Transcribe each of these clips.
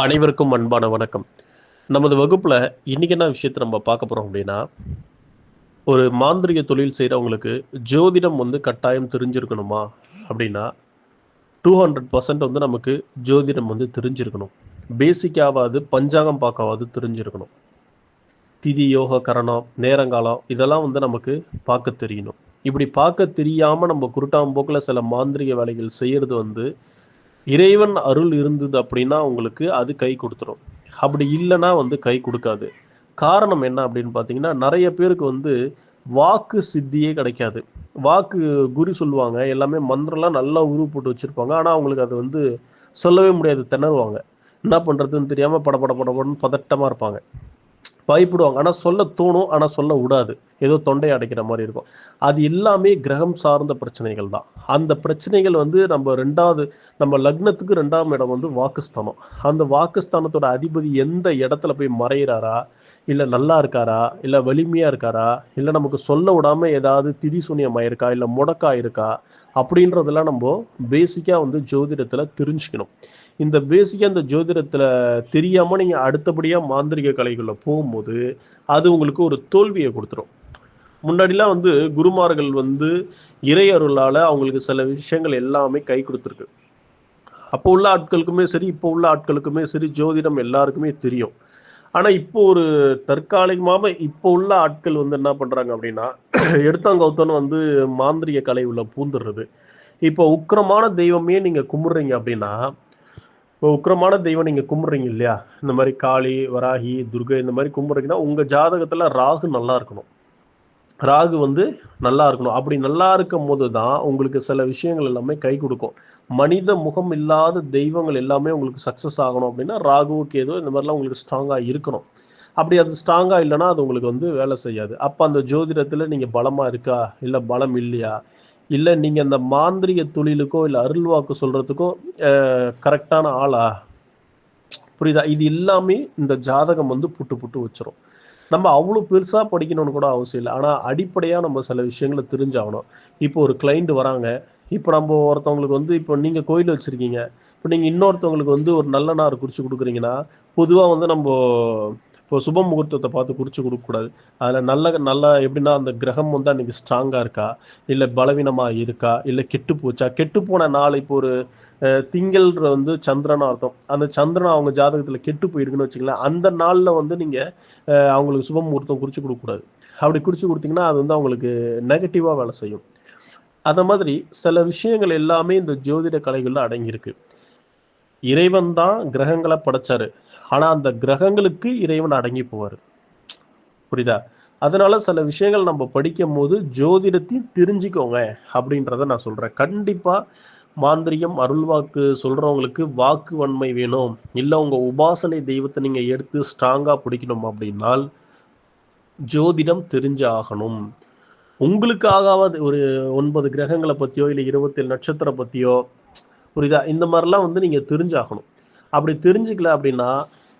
அனைவருக்கும் அன்பான வணக்கம். நமது வகுப்பில் இன்னைக்கு என்ன விஷயத்தை நம்ம பார்க்க போகிறோம் அப்படின்னா ஒரு மாந்திரிக தொழில் செய்கிறவங்களுக்கு ஜோதிடம் வந்து கட்டாயம் தெரிஞ்சிருக்கணுமா? அப்படின்னா டூ ஹண்ட்ரட் பர்சன்ட் வந்து நமக்கு ஜோதிடம் வந்து தெரிஞ்சிருக்கணும். பேசிக்காவது பஞ்சாங்கம் பார்க்கவாது தெரிஞ்சிருக்கணும். திதி யோக கரணம் நேரங்காலம் இதெல்லாம் வந்து நமக்கு பார்க்க தெரியணும். இப்படி பார்க்க தெரியாமல் நம்ம குருட்டாம்போக்கில் சில மாந்திரிக வேலைகள் செய்கிறது வந்து இறைவன் அருள் இருந்தது அப்படின்னா உங்களுக்கு அது கை கொடுத்துரும். அப்படி இல்லைன்னா வந்து கை கொடுக்காது. காரணம் என்ன அப்படின்னு பார்த்தீங்கன்னா நிறைய பேருக்கு வந்து வாக்கு சித்தியே கிடைக்காது. வாக்கு குறி சொல்லுவாங்க. எல்லாமே மந்திரம்லாம் நல்லா உருவு போட்டு வச்சுருப்பாங்க. ஆனால் அவங்களுக்கு அது வந்து சொல்லவே முடியாது. திணறுவாங்க. என்ன பண்ணுறதுன்னு தெரியாமல் பட பட பதட்டமாக இருப்பாங்க. பயப்படுவாங்க. ஆனால் சொல்ல தோணும் ஆனால் சொல்ல விடாது. ஏதோ தொண்டை அடைக்கிற மாதிரி இருக்கும். அது எல்லாமே கிரகம் சார்ந்த பிரச்சனைகள் தான். அந்த பிரச்சனைகள் வந்து நம்ம ரெண்டாவது நம்ம லக்னத்துக்கு ரெண்டாம் இடம் வந்து வாக்குஸ்தானம். அந்த வாக்குஸ்தானத்தோட அதிபதி எந்த இடத்துல போய் மறைகிறாரா இல்லை நல்லா இருக்காரா? இல்லை வலிமையாக இருக்காரா? இல்லை நமக்கு சொல்ல விடாம ஏதாவது திதி சூன்யமாயிருக்கா இல்லை முடக்கா இருக்கா? அப்படின்றதெல்லாம் நம்ம பேசிக்காக வந்து ஜோதிடத்தில் தெரிஞ்சுக்கணும். இந்த பேசிக்காக இந்த ஜோதிடத்தில் தெரியாமல் நீங்கள் அடுத்தபடியாக மாந்திரிக கலைகளில் போகும்போது அது உங்களுக்கு ஒரு தோல்வியை கொடுத்துரும். முன்னாடிலாம் வந்து குருமார்கள் வந்து இறை அருளால் அவங்களுக்கு சில விஷயங்கள் எல்லாமே கை கொடுத்துருக்கு. அப்போ உள்ள ஆட்களுக்குமே சரி இப்போ உள்ள ஆட்களுக்குமே சரி ஜோதிடம் எல்லாருக்குமே தெரியும். ஆனால் இப்போ ஒரு தற்காலிகமாக இப்போ உள்ள ஆட்கள் வந்து என்ன பண்ணுறாங்க அப்படின்னா எடுத்தாங்கௌத்தன் வந்து மாந்திரிக கலை உள்ள பூந்துடுறது. இப்போ உக்கிரமான தெய்வமே நீங்கள் கும்பிட்றீங்க அப்படின்னா இப்போ உக்கிரமான தெய்வம் நீங்கள் கும்பிட்றீங்க இல்லையா? இந்த மாதிரி காளி வராகி துர்கை இந்த மாதிரி கும்பிட்றீங்கன்னா உங்கள் ஜாதகத்தில் ராகு நல்லா இருக்கணும். ராகு வந்து நல்லா இருக்கணும். அப்படி நல்லா இருக்கும் போது தான் உங்களுக்கு சில விஷயங்கள் எல்லாமே கை கொடுக்கும். மனித முகம் இல்லாத தெய்வங்கள் எல்லாமே உங்களுக்கு சக்ஸஸ் ஆகணும் அப்படின்னா ராகுவுக்கு ஏதோ இந்த மாதிரிலாம் உங்களுக்கு ஸ்ட்ராங்காக இருக்கணும். அப்படி அது ஸ்ட்ராங்காக இல்லைன்னா அது உங்களுக்கு வந்து வேலை செய்யாது. அப்போ அந்த ஜோதிடத்தில் நீங்கள் பலமாக இருக்கா? இல்லை பலம் இல்லையா? இல்லை நீங்கள் அந்த மாந்திரிக தொழிலுக்கோ இல்லை அருள்வாக்கு சொல்கிறதுக்கோ கரெக்டான ஆளா? புரியுதா? இது எல்லாமே இந்த ஜாதகம் வந்து புட்டு புட்டு வச்சிரும். நம்ம அவ்வளோ பெருசாக படிக்கணும்னு கூட அவசியம் இல்லை. ஆனால் அடிப்படையாக நம்ம சில விஷயங்களை தெரிஞ்சாகணும். இப்போ ஒரு கிளைண்ட் வராங்க. இப்போ நம்ம ஒருத்தவங்களுக்கு வந்து இப்போ நீங்கள் கோயில் வச்சுருக்கீங்க. இப்போ நீங்கள் இன்னொருத்தவங்களுக்கு வந்து ஒரு நல்ல நார் குறித்து கொடுக்குறீங்கன்னா பொதுவாக வந்து நம்ம இப்போ சுப முகூர்த்தத்தை பார்த்து குறித்து கொடுக்கக்கூடாது. அதில் நல்ல நல்லா எப்படின்னா அந்த கிரகம் வந்து அன்றைக்கி ஸ்ட்ராங்காக இருக்கா? இல்லை பலவீனமாக இருக்கா? இல்லை கெட்டு போச்சா? கெட்டு போன நாள் இப்போ ஒரு திங்கள்ன்ற வந்து சந்திரன் அர்த்தம். அந்த சந்திரன் அவங்க ஜாதகத்தில் கெட்டு போயிருக்குன்னு வச்சுக்கலாம் அந்த நாளில் வந்து நீங்கள் அவங்களுக்கு சுப முகூர்த்தம் குறித்து கொடுக்கக்கூடாது. அப்படி குறித்து கொடுத்தீங்கன்னா அது வந்து அவங்களுக்கு நெகட்டிவாக வேலை செய்யும். அந்த மாதிரி சில விஷயங்கள் எல்லாமே இந்த ஜோதிட கலைகளில் அடங்கியிருக்கு. இறைவன் தான் கிரகங்களை படைச்சாரு. ஆனால் அந்த கிரகங்களுக்கு இறைவன் அடங்கி போவார். புரியுதா? அதனால சில விஷயங்கள் நம்ம படிக்கும் போது ஜோதிடத்தையும் தெரிஞ்சுக்கோங்க அப்படின்றத நான் சொல்கிறேன் கண்டிப்பாக மாந்திரியம் அருள்வாக்கு சொல்கிறவங்களுக்கு வாக்கு வன்மை வேணும். இல்லை உங்கள் உபாசனை தெய்வத்தை நீங்கள் எடுத்து ஸ்ட்ராங்காக பிடிக்கணும் அப்படின்னால் ஜோதிடம் தெரிஞ்சு ஆகணும். உங்களுக்காகாவது ஒரு ஒன்பது கிரகங்களை பற்றியோ இல்லை இருபத்தேழு நட்சத்திரம் பத்தியோ புரியுதா? இந்த மாதிரிலாம் வந்து நீங்கள் தெரிஞ்சாகணும். அப்படி தெரிஞ்சுக்கல அப்படின்னா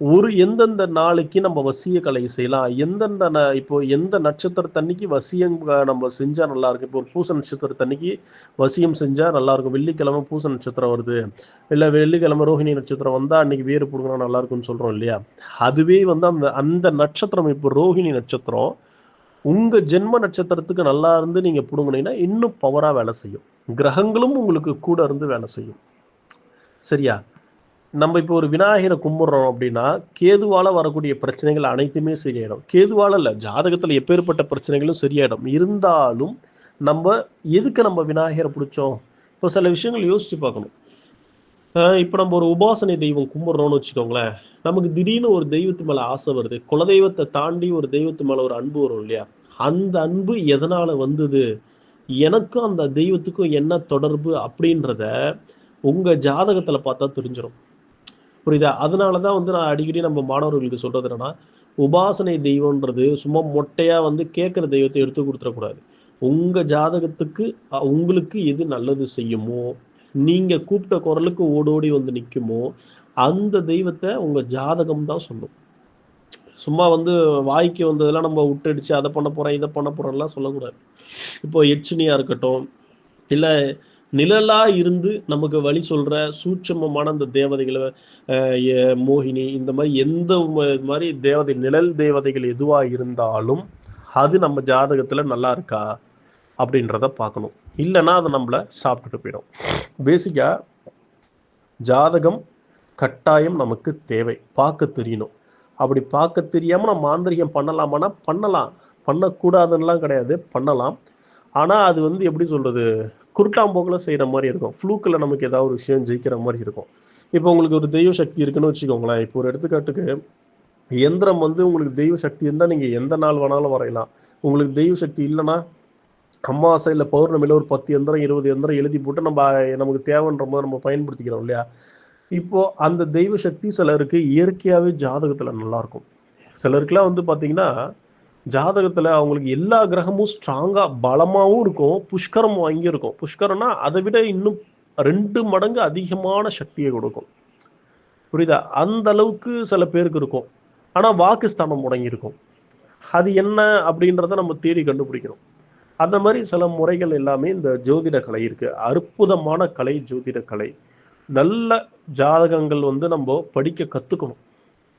ஒரு எந்தெந்த நாளைக்கு நம்ம வசிய கலை செய்யலாம்? எந்தெந்த இப்போ எந்த நட்சத்திரத்தன்னைக்கு வசியம் நம்ம செஞ்சால் நல்லா இருக்கும் இப்போ ஒரு பூச நட்சத்திரத்தன்னைக்கு வசியம் செஞ்சால் நல்லா இருக்கும். வெள்ளிக்கிழமை பூச நட்சத்திரம் வருது. இல்லை வெள்ளிக்கிழமை ரோஹிணி நட்சத்திரம் வந்தால் அன்னைக்கு வேறு பிடுங்கினா நல்லா இருக்கும்னு சொல்கிறோம் இல்லையா? அதுவே வந்து அந்த அந்த நட்சத்திரம் இப்போ ரோஹிணி நட்சத்திரம் உங்கள் ஜென்ம நட்சத்திரத்துக்கு நல்லா இருந்து நீங்கள் பிடுங்கினீங்கன்னா இன்னும் பவராக வேலை செய்யும். கிரகங்களும் உங்களுக்கு கூட இருந்து வேலை செய்யும். சரியா? நம்ம இப்போ ஒரு விநாயகரை கும்பிட்றோம் அப்படின்னா கேதுவால் வரக்கூடிய பிரச்சனைகள் அனைத்துமே சரியாயிடும். கேதுவால் இல்லை ஜாதகத்தில் எப்பேற்பட்ட பிரச்சனைகளும் சரியாயிடும். இருந்தாலும் நம்ம எதுக்கு நம்ம விநாயகரை பிடிச்சோம்? இப்போ சில விஷயங்கள் யோசிச்சு பார்க்கணும். இப்போ நம்ம ஒரு உபாசனை தெய்வம் கும்பிட்றோம்னு வச்சுக்கோங்களேன். நமக்கு திடீர்னு ஒரு தெய்வத்து மேலே ஆசை வருது. குலதெய்வத்தை தாண்டி ஒரு தெய்வத்து மேலே ஒரு அன்பு வரும் இல்லையா? அந்த அன்பு எதனால் வந்தது? எனக்கும் அந்த தெய்வத்துக்கும் என்ன தொடர்பு அப்படின்றத உங்கள் ஜாதகத்துல பார்த்தா தெரிஞ்சிடும் புரியுதா? அதனால தான் வந்து நான் அடிக்கடி நம்ம மாணவர்களுக்கு சொல்றது என்னன்னா உபாசனை தெய்வம்ன்றது சும்மா மொட்டையாக வந்து கேட்குற தெய்வத்தை எடுத்து கொடுத்துடக்கூடாது. உங்கள் ஜாதகத்துக்கு உங்களுக்கு எது நல்லது செய்யுமோ நீங்க கூப்பிட்ட குரலுக்கு ஓடோடி வந்து நிற்குமோ அந்த தெய்வத்தை உங்க ஜாதகம் தான் சொல்லும். சும்மா வந்து வாய்க்கு வந்ததெல்லாம் நம்ம விட்டுடுச்சு அதை பண்ண போறேன் இதை பண்ண போறோம்லாம் சொல்லக்கூடாது. இப்போ எச்சினியா இருக்கட்டும் இல்லை நிழலா இருந்து நமக்கு வழி சொல்ற சூட்சமமான அந்த தேவதைகளை மோகினி இந்த மாதிரி எந்த மாதிரி தேவதை நிழல் தேவதைகள் எதுவா இருந்தாலும் அது நம்ம ஜாதகத்துல நல்லா இருக்கா அப்படின்றத பார்க்கணும். இல்லைன்னா அது நம்மள சாப்பிட்டுட்டு போயிடும். பேசிக்கா ஜாதகம் கட்டாயம் நமக்கு தேவை. பார்க்க தெரியணும். அப்படி பார்க்க தெரியாம நம்ம மாந்திரிகம் பண்ணலாமானா பண்ணலாம். பண்ணக்கூடாதுன்னெலாம் கிடையாது. பண்ணலாம். ஆனா அது வந்து எப்படி சொல்றது? குருட்டாம்போக்கில் செய்யற மாதிரி இருக்கும். ஃப்ளூக்கில் நமக்கு ஏதாவது ஒரு விஷயம் ஜெயிக்கிற மாதிரி இருக்கும். இப்போ உங்களுக்கு ஒரு தெய்வ சக்தி இருக்குன்னு வச்சுக்கோங்களேன். இப்போ ஒரு எடுத்துக்காட்டுக்கு எந்திரம் வந்து உங்களுக்கு தெய்வ சக்தி இருந்தால் நீங்கள் எந்த நாள் வேணாலும் வரையலாம். உங்களுக்கு தெய்வ சக்தி இல்லைன்னா அமாவாசை இல்லை பௌர்ணமியில் ஒரு பத்து எந்திரம் இருபது எந்திரம் எழுதி போட்டு நம்ம நமக்கு தேவைன்ற போது நம்ம பயன்படுத்திக்கிறோம் இல்லையா? இப்போ அந்த தெய்வ சக்தி சிலருக்கு இயற்கையாகவே ஜாதகத்தில் நல்லாயிருக்கும் சிலருக்குலாம் வந்து பார்த்தீங்கன்னா ஜாதகத்தில் அவங்களுக்கு எல்லா கிரகமும் ஸ்ட்ராங்காக பலமாகவும் இருக்கும் புஷ்கரம் வாங்கி இருக்கும். புஷ்கரம்னா அதை விட இன்னும் ரெண்டு மடங்கு அதிகமான சக்தியை கொடுக்கும். புரியுதா? அந்த அளவுக்கு சில பேருக்கு இருக்கும். ஆனால் வாக்குஸ்தானம் முடங்கியிருக்கும் அது என்ன அப்படின்றத நம்ம தேடி கண்டுபிடிக்கணும் அந்த மாதிரி சில முறைகள் எல்லாமே இந்த ஜோதிட கலை இருக்குது அற்புதமான கலை ஜோதிட கலை. நல்ல ஜாதகங்கள் வந்து நம்ம படிக்க கற்றுக்கணும்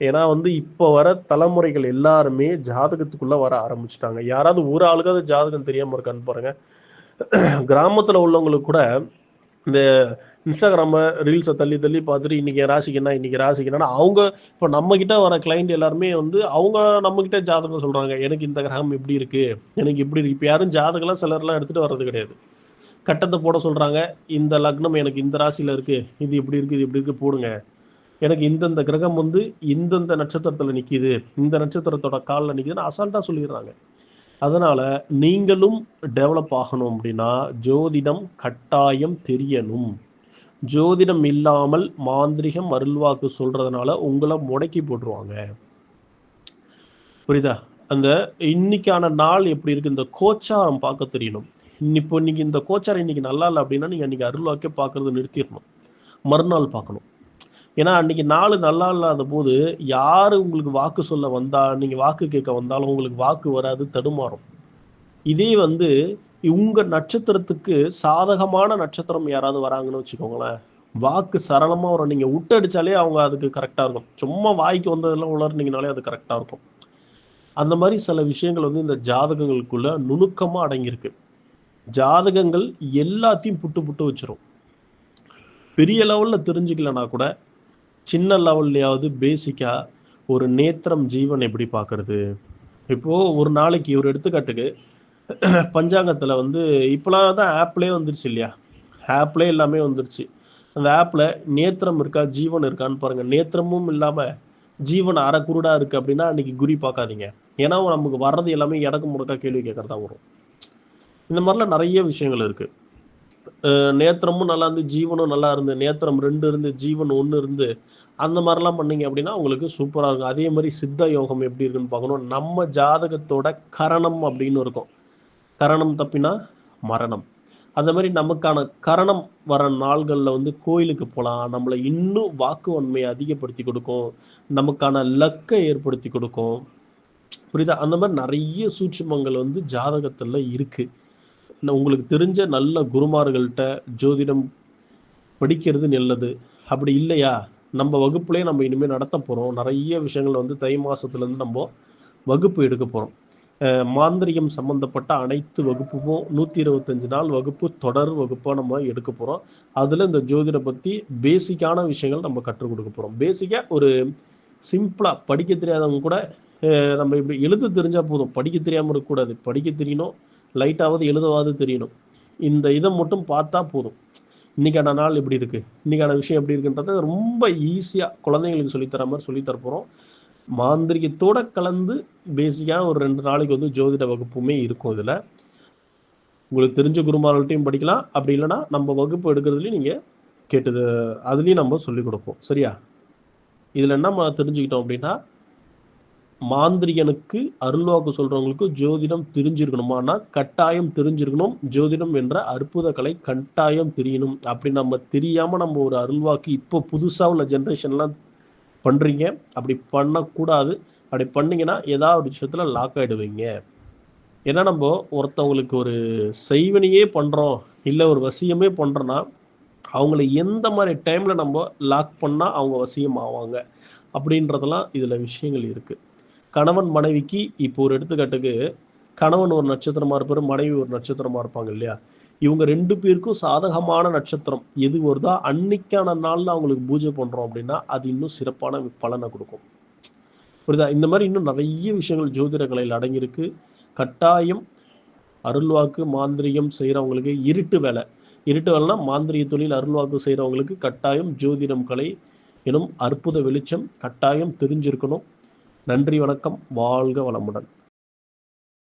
ஏன்னா வந்து இப்போ வர தலைமுறைகள் எல்லாருமே ஜாதகத்துக்குள்ளே வர ஆரம்பிச்சிட்டாங்க. யாராவது ஒரு ஆளுக்காவது ஜாதகம் தெரியாமல் இருக்கான்னு பாருங்க. கிராமத்தில் உள்ளவங்களுக்கு கூட இந்த இன்ஸ்டாகிராம ரீல்ஸை தள்ளி தள்ளி பார்த்துட்டு இன்னைக்கு ராசிக்கு என்ன இன்னைக்கு ராசிக்கு என்னன்னா அவங்க இப்போ நம்ம கிட்ட வர கிளைண்ட் எல்லாருமே வந்து அவங்க நம்ம கிட்ட ஜாதகம் சொல்றாங்க எனக்கு இந்த கிரகம் இப்படி இருக்கு எனக்கு இப்படி இருக்கு. இப்போ யாரும் ஜாதகம்லாம் சிலர்லாம் எடுத்துட்டு வர்றது கிடையாது. கட்டத்தை போட சொல்றாங்க இந்த லக்னம் எனக்கு இந்த ராசியில இருக்கு இது இப்படி இருக்கு இது இப்படி இருக்கு போடுங்க. எனக்கு இந்தந்த கிரகம் வந்து இந்தந்த நட்சத்திரத்தில் நிற்கிது இந்த நட்சத்திரத்தோட காலில் நிற்கிதுன்னு அசால்ட்டாக சொல்லிடுறாங்க. அதனால நீங்களும் டெவலப் ஆகணும் அப்படின்னா ஜோதிடம் கட்டாயம் தெரியணும். ஜோதிடம் இல்லாமல் மாந்திரிகம் அருள்வாக்கு சொல்றதுனால உங்களை முடக்கி போட்டுருவாங்க. புரியுதா? அந்த இன்னைக்கான நாள் எப்படி இருக்கு? இந்த கோச்சாரம் பார்க்க தெரியணும். இப்போ இன்னைக்கு இந்த கோச்சாரம் இன்னைக்கு நல்லா இல்லை அப்படின்னா நீங்க அன்னைக்கு அருள்வாக்கே பார்க்கறது நிறுத்திடணும். மறுநாள் பார்க்கணும். ஏன்னா அன்னைக்கு நாள் நல்லா இல்லாத போது யார் உங்களுக்கு வாக்கு சொல்ல வந்தா நீங்க வாக்கு கேட்க வந்தாலும் உங்களுக்கு வாக்கு வராது தடுமாறும். இதே வந்து இவங்க நட்சத்திரத்துக்கு சாதகமான நட்சத்திரம் யாராவது வராங்கன்னு வச்சுக்கோங்களேன். வாக்கு சரளமாக வரும். நீங்கள் விட்டடிச்சாலே அவங்க அதுக்கு கரெக்டாக இருக்கும். சும்மா வாய்க்கு வந்ததெல்லாம் உளர்னீங்கனாலே அது கரெக்டாக இருக்கும். அந்த மாதிரி சில விஷயங்கள் வந்து இந்த ஜாதகங்களுக்குள்ள நுணுக்கமாக அடங்கியிருக்கு. ஜாதகங்கள் எல்லாத்தையும் புட்டு புட்டு வச்சிரும். பெரிய லெவல்ல தெரிஞ்சுக்கலனா கூட சின்ன லெவல்லையாவது பேசிக்காக ஒரு நேத்திரம் ஜீவன் எப்படி பார்க்கறது இப்போ ஒரு நாளைக்கு ஒரு எடுத்துக்காட்டுக்கு பஞ்சாங்கத்தில் வந்து இப்போலாம் தான் ஆப்லேயே வந்துருச்சு இல்லையா? ஆப்லேயே எல்லாமே வந்துருச்சு. அந்த ஆப்பில் நேத்திரம் இருக்கா ஜீவன் இருக்கான்னு பாருங்க. நேத்திரமும் இல்லாமல் ஜீவன் அரை குருடா இருக்கு அப்படின்னா அன்றைக்கி குறி பார்க்காதீங்க. ஏன்னா நமக்கு வர்றது எல்லாமே இடக்கு முடக்கா கேள்வி கேட்கறதா வரும். இந்த மாதிரிலாம் நிறைய விஷயங்கள் இருக்குது நேத்திரமும் நல்லா இருந்து ஜீவனும் நல்லா இருந்து நேத்திரம் ரெண்டு இருந்து ஜீவன் ஒன்று இருந்து அந்த மாதிரிலாம் பண்ணீங்க அப்படின்னா உங்களுக்கு சூப்பராக இருக்கும். அதே மாதிரி சித்த யோகம் எப்படி இருக்குன்னு பார்க்கணும். நம்ம ஜாதகத்தோட கரணம் அப்படின்னு இருக்கும். கரணம் தப்பினா மரணம். அந்த மாதிரி நமக்கான கரணம் வர நாள்களில் வந்து கோயிலுக்கு போகலாம் நம்மளை இன்னும் வாக்குவன்மையை அதிகப்படுத்தி கொடுக்கும். நமக்கான லக்கை ஏற்படுத்தி கொடுக்கும். புரியுதா? அந்த மாதிரி நிறைய சூட்சுமங்கள் வந்து ஜாதகத்தில் இருக்குது உங்களுக்கு தெரிஞ்ச நல்ல குருமார்கள்ட்ட ஜோதிடம் படிக்கிறது நல்லது. அப்படி இல்லையா? நம்ம வகுப்புலேயே நம்ம இனிமேல் நடத்த போகிறோம் நிறைய விஷயங்கள் வந்து தை மாதத்துலேருந்து நம்ம வகுப்பு எடுக்க போகிறோம் மாந்திரிகம் சம்பந்தப்பட்ட அனைத்து வகுப்பும் நூற்றி இருபத்தஞ்சு நாள் வகுப்பு தொடர் வகுப்பாக நம்ம எடுக்க போகிறோம் அதில் இந்த ஜோதிட பற்றி பேசிக்கான விஷயங்கள் நம்ம கற்றுக் கொடுக்க போகிறோம் பேசிக்காக ஒரு சிம்பிளாக படிக்க தெரியாதவங்க கூட நம்ம இப்படி எழுத தெரிஞ்சால் போதும். படிக்க தெரியாமல் இருக்கக்கூடாது. படிக்க தெரியணும். லைட்டாவது எழுதவாது தெரியணும். இந்த இதை மட்டும் பார்த்தா போதும். இன்னைக்கான நாள் எப்படி இருக்குது இன்னைக்கான விஷயம் எப்படி இருக்குன்றத ரொம்ப ஈஸியாக குழந்தைங்களுக்கு சொல்லித்தர மாதிரி சொல்லித்தர போகிறோம் மாந்திரிகத்தோட கலந்து பேசிக்காக ஒரு ரெண்டு நாளைக்கு வந்து ஜோதிட வகுப்புமே இருக்கும் இதில். உங்களுக்கு தெரிஞ்ச குருமார்கள்ட்டையும் படிக்கலாம். அப்படி இல்லைன்னா நம்ம வகுப்பு எடுக்கிறதுலையும் நீங்கள் கேட்டது அதுலேயும் நம்ம சொல்லிக் கொடுப்போம். சரியா? இதில் என்ன நம்ம தெரிஞ்சுக்கிட்டோம் அப்படின்னா மாந்திரிகனுக்கு அருள்வாக்கு சொல்கிறவங்களுக்கு ஜோதிடம் தெரிஞ்சிருக்கணுமானா கட்டாயம் தெரிஞ்சிருக்கணும். ஜோதிடம் என்ற அற்புத கலை கட்டாயம் தெரியணும். அப்படி நம்ம தெரியாமல் நம்ம ஒரு அருள்வாக்கு இப்போ புதுசாக உள்ள ஜென்ரேஷன்லாம் பண்ணுறீங்க அப்படி பண்ணக்கூடாது. அப்படி பண்ணிங்கன்னா ஏதாவது ஒரு விஷயத்தில் லாக் ஆகிடுவீங்க ஏன்னா நம்ம ஒருத்தவங்களுக்கு ஒரு செய்வனையே பண்ணுறோம் இல்லை ஒரு வசியமே பண்ணுறோன்னா அவங்கள எந்த மாதிரி டைமில் நம்ம லாக் பண்ணால் அவங்க வசியம் ஆவாங்க? அப்படின்றதெல்லாம் இதில் விஷயங்கள் இருக்குது கணவன் மனைவிக்கு இப்போ ஒரு எடுத்துக்காட்டுக்கு கணவன் ஒரு நட்சத்திரமாக இருப்பார் மனைவி ஒரு நட்சத்திரமாக இருப்பாங்க இல்லையா? இவங்க ரெண்டு பேருக்கும் சாதகமான நட்சத்திரம் எது வருதோ அன்னைக்கான நாளில் அவங்களுக்கு பூஜை பண்ணுறோம் அப்படின்னா அது இன்னும் சிறப்பான பலனை கொடுக்கும். புரியுதா? இந்த மாதிரி இன்னும் நிறைய விஷயங்கள் ஜோதிட கலையில் அடங்கியிருக்கு. கட்டாயம் அருள்வாக்கு மாந்திரியம் செய்கிறவங்களுக்கு இருட்டு வேலை. இருட்டு வேலைனா மாந்திரிய தொழில் அருள்வாக்கு செய்கிறவங்களுக்கு கட்டாயம் ஜோதிடம் கலை எனும் அற்புத வெளிச்சம் கட்டாயம் தெரிஞ்சிருக்கணும். நன்றி வணக்கம். வாழ்க வளமுடன்.